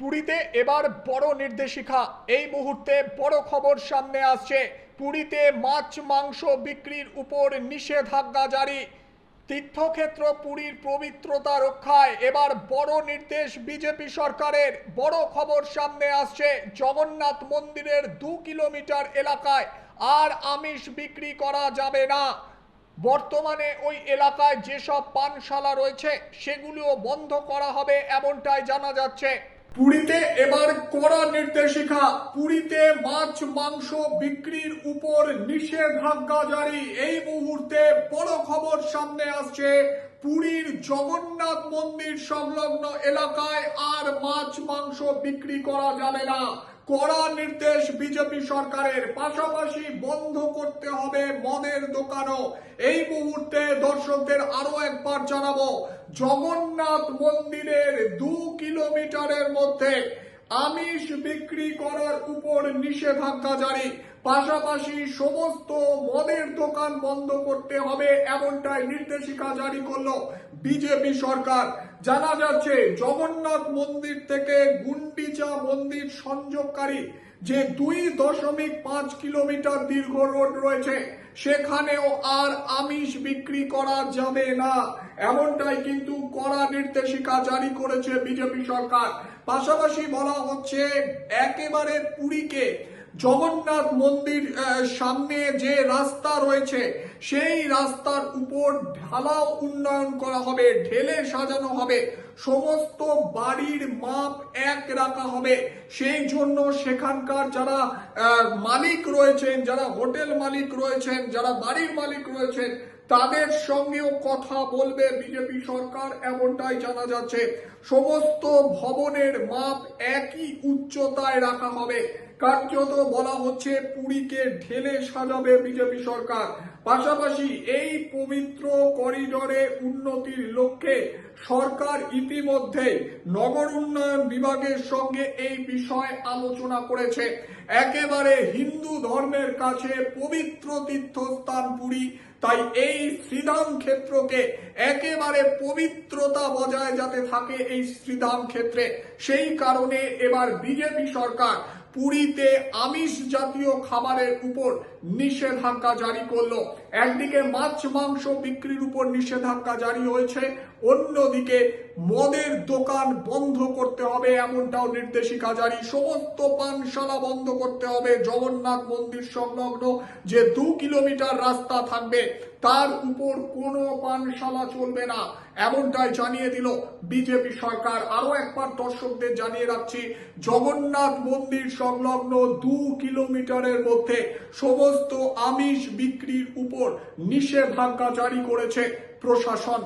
পুরীতে এবার বড় নির্দেশিকা। এই মুহূর্তে বড় খবর সামনে আসছে। পুরীতে মাছ মাংস বিক্রির উপর নিষেধাজ্ঞা জারি। তীর্থক্ষেত্র পুরীর পবিত্রতা রক্ষায় এবার বড় নির্দেশ বিজেপি সরকারের। বড় খবর সামনে আসছে জগন্নাথ মন্দিরের দু কিলোমিটার এলাকায়। আর আমিষ বিক্রি করা যাবে না। বর্তমানে ওই এলাকায় যেসব পানশালা রয়েছে সেগুলিও বন্ধ করা হবে এমনটাই জানা যাচ্ছে। পুরীতে এবার কড়া নির্দেশিকা, পুরীতে মাছ, মাংস বিক্রির উপর নিষেধাজ্ঞা জারি। এই মুহূর্তে বড় খবর সামনে আসছে, পুরীর জগন্নাথ মন্দির সংলগ্ন এলাকায় আর মাছ, মাংস বিক্রি করা যাবে না। কড়া নির্দেশ বিজেপি সরকারের পাশাপাশি বন্ধ করতে হবে মদের দোকানও। এই মুহূর্তে দর্শকদের আরও একবার জানাব, জগন্নাথ মন্দিরের দু কিলোমিটারের মধ্যে আমিষ বিক্রি করার উপর নিষেধাজ্ঞা জারি। পাশাপাশি সমস্ত মদের দোকান বন্ধ করতে হবে, এমনটাই নির্দেশিকা জারি করল বিজেপি সরকার। জানা যাচ্ছে, জগন্নাথ মন্দির থেকে গুন্ডিচা মন্দির সংযোগকারী যে দুই দশমিক পাঁচ কিলোমিটার দীর্ঘ রোড রয়েছে, সেখানেও আর আমিষ বিক্রি করা যাবে না। এমনটাই কিন্তু কড়া নির্দেশিকা জারি করেছে বিজেপি সরকার। পাশাপাশি বলা হচ্ছে, একেবারে পুরীকে জগন্নাথ মন্দির সামনে যে রাস্তা রয়েছে, সেই রাস্তার উপর ঢালাও উন্নয়ন করা হবে, ঢেলে সাজানো হবে, সমস্ত বাড়ির মাপ এক রাখা হবে। সেই জন্য সেখানকার যারা মালিক রয়েছেন, যারা হোটেল মালিক রয়েছেন, যারা বাড়ির মালিক রয়েছেন তাদের সঙ্গেও কথা বলবে বিজেপি সরকার, এমনটাই জানা যাচ্ছে। সমস্ত ভবনের মাপ একই উচ্চতায় রাখা হবে। কার্যত বলা হচ্ছে পুরীকে ঢেলে সাজাবে বিজেপি সরকার। পাশাপাশি এই পবিত্র করিডোরে উন্নতির লক্ষ্যে সরকার ইতিমধ্যে নগর উন্নয়ন বিভাগের সঙ্গে এই বিষয় আলোচনা করেছে। একেবারে হিন্দু ধর্মের কাছে পবিত্র তীর্থস্থান পুরী তাই এই শ্রীধাম ক্ষেত্রকে একেবারে পবিত্রতা বজায় যাতে থাকে এই শ্রীধাম ক্ষেত্রে সেই কারণে এবার বিজেপি সরকার পুরীতে আমিষ জাতীয় খাবারের উপর নিষেধাজ্ঞা জারি করল। একদিকে মাছ মাংস বিক্রির উপর নিষেধাজ্ঞা জারি হয়েছে, অন্যদিকে মদের দোকান বন্ধ করতে হবে এমনটাও নির্দেশিকা জারি। সমস্ত পানশালা বন্ধ করতে হবে। জগন্নাথ মন্দির সংলগ্ন যে দু কিলোমিটার রাস্তা থাকবে তার উপর কোনো পানশালা চলবে না। এমনটাই জানিয়ে দিল বিজেপি সরকার। আরও একবার দর্শকদের জানিয়ে রাখছি, জগন্নাথ মন্দির সংলগ্ন দু কিলোমিটারের মধ্যে সমস্ত আমিষ বিক্রির উপর নিষেধাজ্ঞা জারি করেছে প্রশাসন।